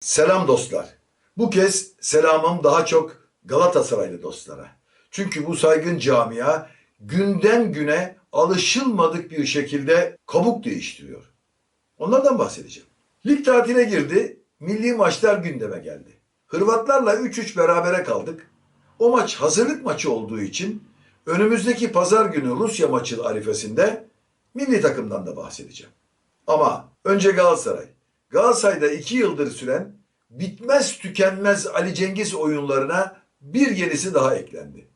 Selam dostlar. Bu kez selamım daha çok Galatasaraylı dostlara. Çünkü bu saygın camia günden güne alışılmadık bir şekilde kabuk değiştiriyor. Onlardan bahsedeceğim. Lig tatile girdi, milli maçlar gündeme geldi. Hırvatlarla 3-3 berabere kaldık. O maç hazırlık maçı olduğu için önümüzdeki pazar günü Rusya maçı arifesinde milli takımdan da bahsedeceğim. Ama önce Galatasaray. Galatasaray'da iki yıldır süren bitmez tükenmez Ali Cengiz oyunlarına bir yenisi daha eklendi.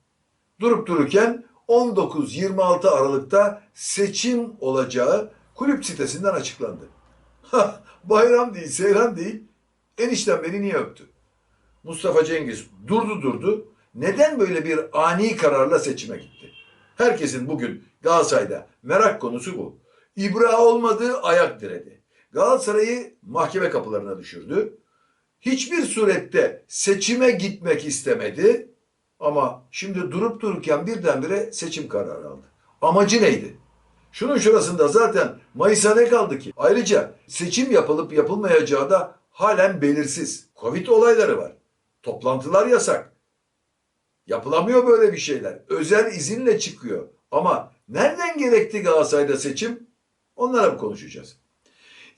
Durup dururken 19-26 Aralık'ta seçim olacağı kulüp sitesinden açıklandı. Bayram değil, seyran değil. Enişten beni niye öptü? Mustafa Cengiz durdu durdu. Neden böyle bir ani kararla seçime gitti? Herkesin bugün Galatasaray'da merak konusu bu. İbra olmadığı ayak diredi. Galatasaray'ı mahkeme kapılarına düşürdü. Hiçbir surette seçime gitmek istemedi. Ama şimdi durup dururken birdenbire seçim kararı aldı. Amacı neydi? Şunun şurasında zaten Mayıs'a ne kaldı ki? Ayrıca seçim yapılıp yapılmayacağı da halen belirsiz. Covid olayları var. Toplantılar yasak. Yapılamıyor böyle bir şeyler. Özel izinle çıkıyor. Ama nereden gerekti Galatasaray'da seçim? Onlara konuşacağız.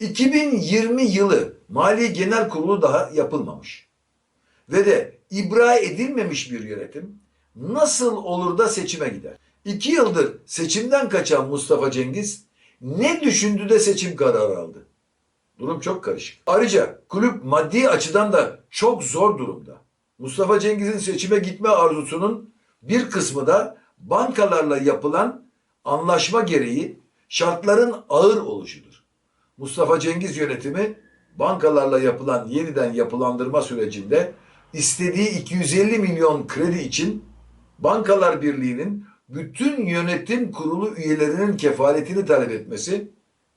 2020 yılı Mali Genel Kurulu daha yapılmamış. Ve de ibra edilmemiş bir yönetim nasıl olur da seçime gider? İki yıldır seçimden kaçan Mustafa Cengiz ne düşündü de seçim kararı aldı? Durum çok karışık. Ayrıca kulüp maddi açıdan da çok zor durumda. Mustafa Cengiz'in seçime gitme arzusunun bir kısmı da bankalarla yapılan anlaşma gereği şartların ağır oluşudur. Mustafa Cengiz yönetimi bankalarla yapılan yeniden yapılandırma sürecinde istediği 250 milyon kredi için Bankalar Birliği'nin bütün yönetim kurulu üyelerinin kefaletini talep etmesi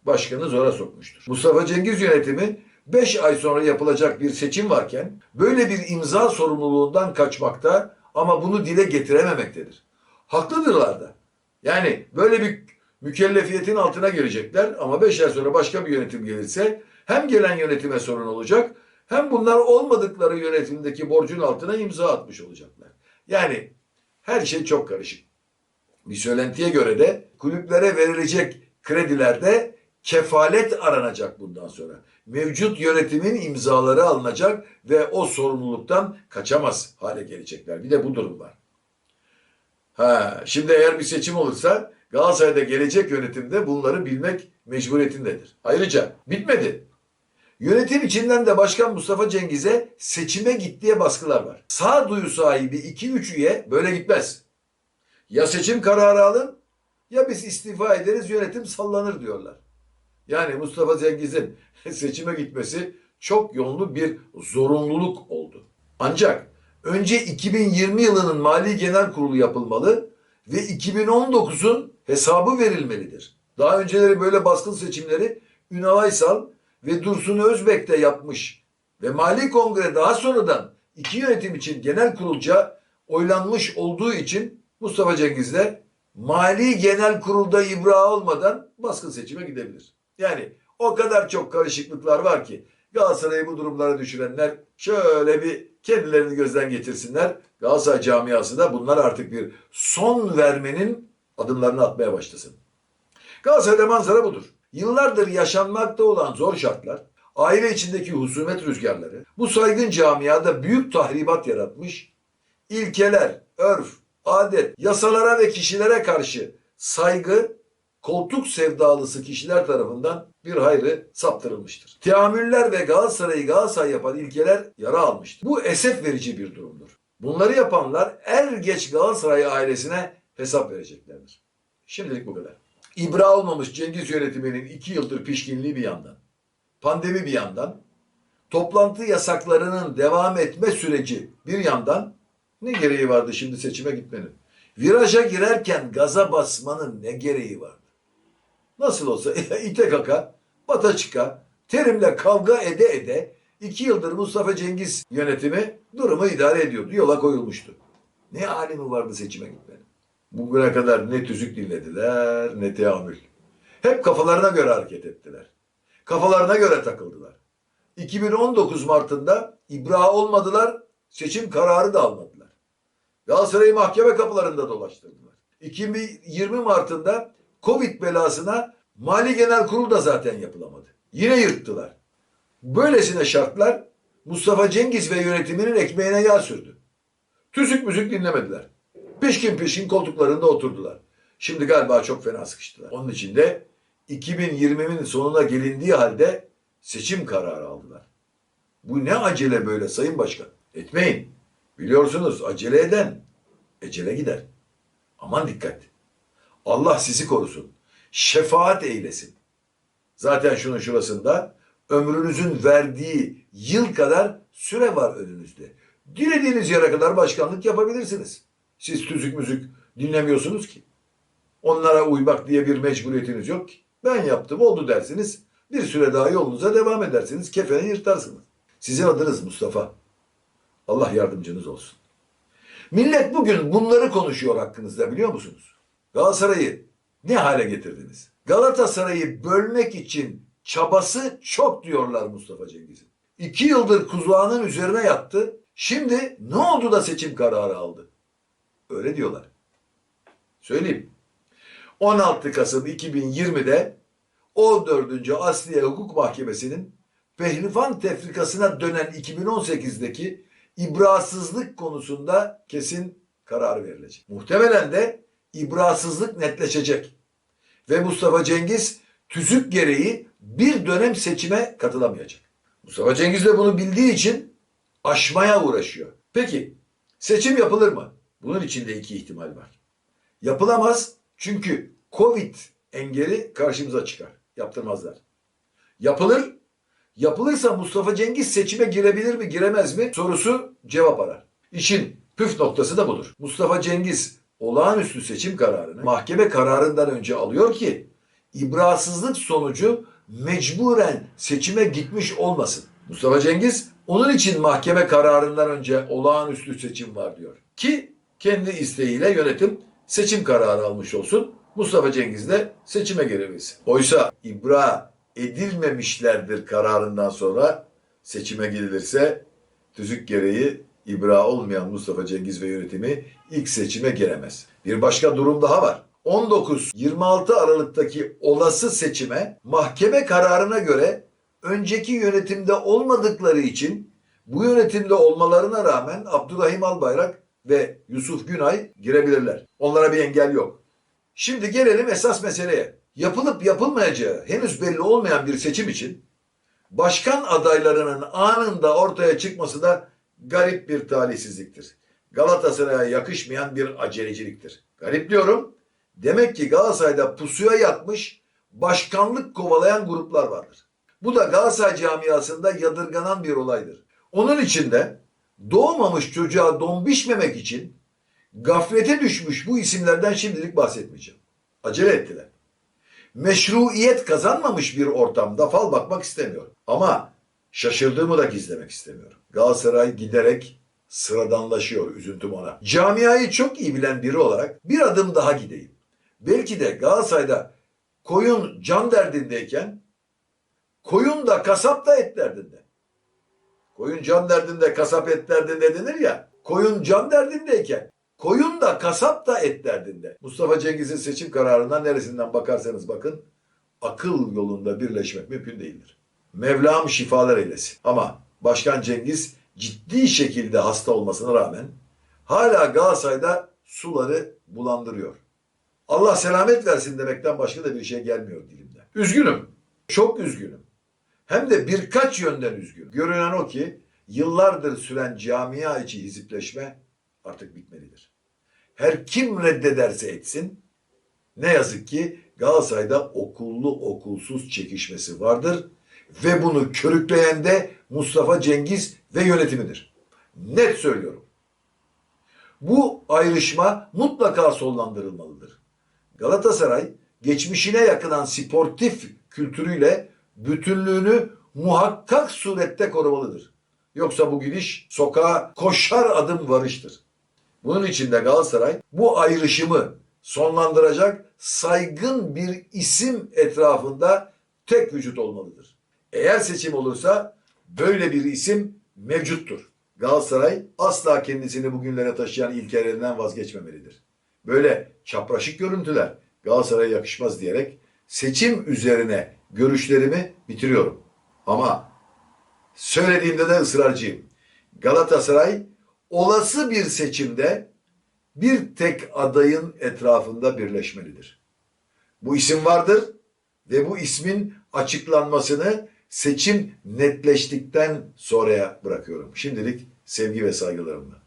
başkanı zora sokmuştur. Mustafa Cengiz yönetimi 5 ay sonra yapılacak bir seçim varken böyle bir imza sorumluluğundan kaçmakta ama bunu dile getirememektedir. Haklıdırlar da. Yani böyle bir mükellefiyetin altına girecekler ama 5 ay sonra başka bir yönetim gelirse hem gelen yönetime sorun olacak hem bunlar olmadıkları yönetimdeki borcun altına imza atmış olacaklar. Yani her şey çok karışık. Bir söylentiye göre de kulüplere verilecek kredilerde kefalet aranacak bundan sonra. Mevcut yönetimin imzaları alınacak ve o sorumluluktan kaçamaz hale gelecekler. Bir de bu durum var. Ha, şimdi eğer bir seçim olursa Galatasaray'da gelecek yönetimde bunları bilmek mecburiyetindedir. Ayrıca bitmedi. Yönetim içinden de Başkan Mustafa Cengiz'e seçime git diye baskılar var. Sağduyu sahibi 2-3 üye böyle gitmez. Ya seçim kararı alın ya biz istifa ederiz yönetim sallanır diyorlar. Yani Mustafa Cengiz'in seçime gitmesi çok yönlü bir zorunluluk oldu. Ancak önce 2020 yılının Mali Genel Kurulu yapılmalı ve 2019'un hesabı verilmelidir. Daha önceleri böyle baskın seçimleri Ünal Aysal ve Dursun Özbek de yapmış ve Mali Kongre daha sonradan iki yönetim için genel kurulca oylanmış olduğu için Mustafa Cengiz de Mali Genel Kurulda ibra olmadan baskın seçime gidebilir. Yani o kadar çok karışıklıklar var ki Galatasaray'ı bu durumlara düşürenler şöyle bir kendilerini gözden geçirsinler. Galatasaray camiası da bunlar artık bir son vermenin adımlarını atmaya başlasın. Galatasaray'da manzara budur. Yıllardır yaşanmakta olan zor şartlar, aile içindeki husumet rüzgarları bu saygın camiada büyük tahribat yaratmış, ilkeler, örf, adet, yasalara ve kişilere karşı saygı koltuk sevdalısı kişiler tarafından bir hayrı saptırılmıştır. Teamüller ve Galatasaray'ı Galatasaray yapan ilkeler yara almıştır. Bu esef verici bir durumdur. Bunları yapanlar er geç Galatasaray ailesine hesap vereceklerdir. Şimdilik bu kadar. İbra olmamış Cengiz yönetiminin iki yıldır pişkinliği bir yandan, pandemi bir yandan, toplantı yasaklarının devam etme süreci bir yandan ne gereği vardı şimdi seçime gitmenin? Viraja girerken gaza basmanın ne gereği vardı? Nasıl olsa ite kaka, bata çıka, terimle kavga ede ede iki yıldır Mustafa Cengiz yönetimi durumu idare ediyordu. Yola koyulmuştu. Ne alemi vardı seçime gitmenin? Bugüne kadar ne tüzük dinlediler ne teamül. Hep kafalarına göre hareket ettiler. Kafalarına göre takıldılar. 2019 Mart'ında ibra olmadılar, seçim kararı da almadılar. Galatasaray'ı mahkeme kapılarında dolaştırdılar. 2020 Mart'ında Covid belasına Mali Genel Kurul da zaten yapılamadı. Yine yırttılar. Böylesine şartlar Mustafa Cengiz ve yönetiminin ekmeğine yağ sürdü. Tüzük müzik dinlemediler. Peşkin peşin koltuklarında oturdular. Şimdi galiba çok fena sıkıştılar. Onun için de 2020'nin sonuna gelindiği halde seçim kararı aldılar. Bu ne acele böyle Sayın Başkan? Etmeyin. Biliyorsunuz acele eden ecele gider. Aman dikkat. Allah sizi korusun. Şefaat eylesin. Zaten şunun şurasında ömrünüzün verdiği yıl kadar süre var önünüzde. Dilediğiniz yere kadar başkanlık yapabilirsiniz. Siz tüzük müzik dinlemiyorsunuz ki. Onlara uymak diye bir mecburiyetiniz yok ki. Ben yaptım oldu dersiniz. Bir süre daha yolunuza devam edersiniz. Kefeni yırtarsınız. Sizin adınız Mustafa. Allah yardımcınız olsun. Millet bugün bunları konuşuyor hakkınızda biliyor musunuz? Galatasaray'ı ne hale getirdiniz? Galatasaray'ı bölmek için çabası çok diyorlar Mustafa Cengiz'in. İki yıldır kuzağının üzerine yattı. Şimdi ne oldu da seçim kararı aldı? Öyle diyorlar. Söyleyeyim. 16 Kasım 2020'de 14. Asliye Hukuk Mahkemesi'nin Pehlivan tefrikasına dönen 2018'deki ibrasızlık konusunda kesin karar verilecek. Muhtemelen de ibrasızlık netleşecek. Ve Mustafa Cengiz tüzük gereği bir dönem seçime katılamayacak. Mustafa Cengiz de bunu bildiği için aşmaya uğraşıyor. Peki seçim yapılır mı? Bunun içinde iki ihtimal var. Yapılamaz çünkü Covid engeli karşımıza çıkar. Yaptırmazlar. Yapılır. Yapılırsa Mustafa Cengiz seçime girebilir mi giremez mi sorusu cevap arar. İşin püf noktası da budur. Mustafa Cengiz olağanüstü seçim kararını mahkeme kararından önce alıyor ki ibrasızlık sonucu mecburen seçime gitmiş olmasın. Mustafa Cengiz onun için mahkeme kararından önce olağanüstü seçim var diyor. Ki kendi isteğiyle yönetim seçim kararı almış olsun. Mustafa Cengiz de seçime girebilsin. Oysa ibra edilmemişlerdir kararından sonra seçime gidilirse tüzük gereği ibra olmayan Mustafa Cengiz ve yönetimi ilk seçime giremez. Bir başka durum daha var. 19-26 Aralık'taki olası seçime mahkeme kararına göre önceki yönetimde olmadıkları için bu yönetimde olmalarına rağmen Abdurrahim Albayrak ve Yusuf Günay girebilirler. Onlara bir engel yok. Şimdi gelelim esas meseleye. Yapılıp yapılmayacağı henüz belli olmayan bir seçim için başkan adaylarının anında ortaya çıkması da garip bir talihsizliktir. Galatasaray'a yakışmayan bir aceleciliktir. Garip diyorum. Demek ki Galatasaray'da pusuya yatmış başkanlık kovalayan gruplar vardır. Bu da Galatasaray camiasında yadırganan bir olaydır. Onun için de doğmamış çocuğa don biçmemek için gaflete düşmüş bu isimlerden şimdilik bahsetmeyeceğim. Acele ettiler. Meşruiyet kazanmamış bir ortamda fal bakmak istemiyorum. Ama şaşırdığımı da gizlemek istemiyorum. Galatasaray giderek sıradanlaşıyor üzüntüm ona. Camiayı çok iyi bilen biri olarak bir adım daha gideyim. Belki de Galatasaray'da koyun can derdindeyken koyun da kasap da et derdinde. Koyun can derdinde kasap et derdinde denir ya. Koyun can derdindeyken koyun da kasap da et derdinde. Mustafa Cengiz'in seçim kararından neresinden bakarsanız bakın akıl yolunda birleşmek mümkün değildir. Mevlam şifalar eylesin. Ama Başkan Cengiz ciddi şekilde hasta olmasına rağmen hala Galatasaray'da suları bulandırıyor. Allah selamet versin demekten başka da bir şey gelmiyor dilimden. Üzgünüm. Çok üzgünüm. Hem de birkaç yönden üzgün. Görünen o ki yıllardır süren camia içi hizipleşme artık bitmelidir. Her kim reddederse etsin ne yazık ki Galatasaray'da okullu okulsuz çekişmesi vardır ve bunu körükleyen de Mustafa Cengiz ve yönetimidir. Net söylüyorum. Bu ayrışma mutlaka sonlandırılmalıdır. Galatasaray geçmişine yakınan sportif kültürüyle bütünlüğünü muhakkak surette korumalıdır. Yoksa bu gidiş sokağa koşar adım varıştır. Bunun için de Galatasaray bu ayrışımı sonlandıracak saygın bir isim etrafında tek vücut olmalıdır. Eğer seçim olursa böyle bir isim mevcuttur. Galatasaray asla kendisini bugünlere taşıyan ilkelerinden vazgeçmemelidir. Böyle çapraşık görüntüler Galatasaray'a yakışmaz diyerek seçim üzerine görüşlerimi bitiriyorum. Ama söylediğimde de ısrarcıyım. Galatasaray olası bir seçimde bir tek adayın etrafında birleşmelidir. Bu isim vardır ve bu ismin açıklanmasını seçim netleştikten sonraya bırakıyorum. Şimdilik sevgi ve saygılarımla.